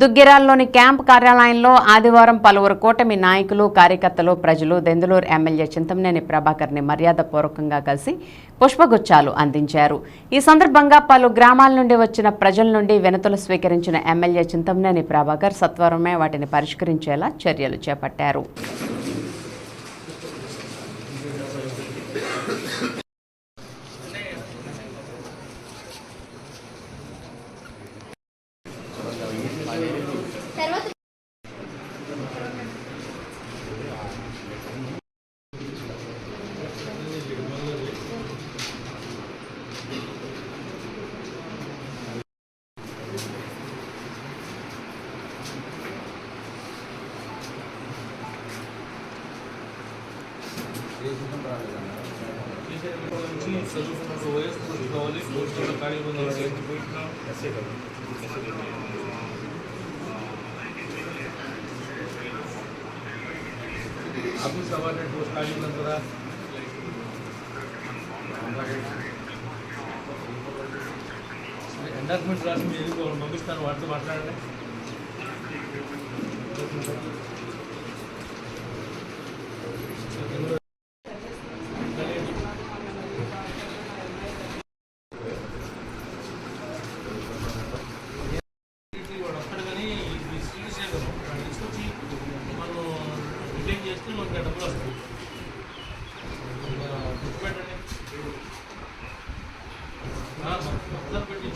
దుగ్గిరాల్లోని camp కార్యాలయంలో ఆదివారం పలువురు కూటమి నాయకులు కార్యకర్తలు ప్రజలు దెందులూరు ఎమ్మెల్యే చింతమనేని ప్రభాకర్ని మర్యాదపూర్వకంగా కలిసి పుష్పగుచ్చాలు అందించారు. ఈ సందర్భంగా పలు గ్రామాల నుండి వచ్చిన ప్రజల నుండి వినతులు స్వీకరించిన ఎమ్మెల్యే చింతమనేని ప్రభాకర్ సత్వరమే వాటిని పరిష్కరించేలా చర్యలు చేపట్టారు. చదువుకున్న వయస్సు చూసుకోవాలి చూసుకోవాలి ఖాళీ ఉంది ఆఫీస్ అవార్డు పోస్ట్ ఖాళీ ఉంది కదా ఎండార్మెంట్ రాసి మీరు పంపిస్తాను వాటితో మాట్లాడండి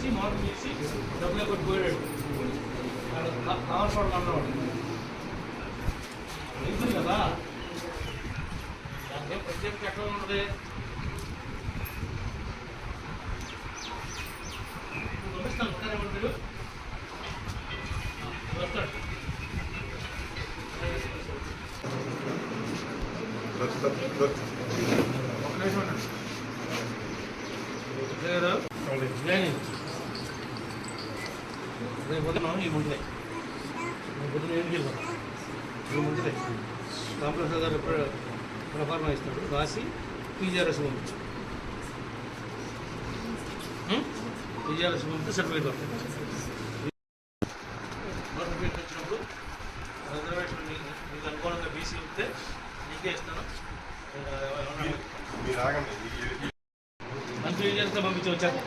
పెట్టించి మోటర్ చేసి డబ్బులు ఎక్కడ పోయాడు కావాల్సిన అన్నవాడు తెలుసు కదా? దానికి ప్రత్యేక ఎట్లా ఉన్నది. పంపిస్తాను ఉంటారా వస్తాడు. ఒక్క నిమిషం. దగ్గర రేపు ఉదయం ఈ ముందులే రేపు పొద్దున ఏం చేద్దాం ఈ ముందులే కాంప్లెక్స్ గారు ప్రఫార్మా ఇస్తాడు రాసి పీజీఆర్ఎస్ పంపించు పీజీఆర్ఎస్ పంపితే సర్టిఫికేట్ వస్తుంది నోటిఫికేషన్ వచ్చినప్పుడు రిజర్వేషన్ మీకు అనుకూలంగా బీసీ ఇస్తే నీకే ఇస్తాను మీరు ఆగండి మంత్రి చేస్తే పంపించి వచ్చాను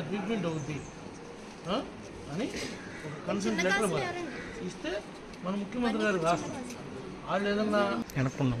ట్రీట్మెంట్ అవుద్ది? అని ఒక కన్సల్ట్ లెటర్ ఇస్తే మన ముఖ్యమంత్రి గారు రాష్ట్రం వాళ్ళు ఏదన్నా వెనక్కున్నాం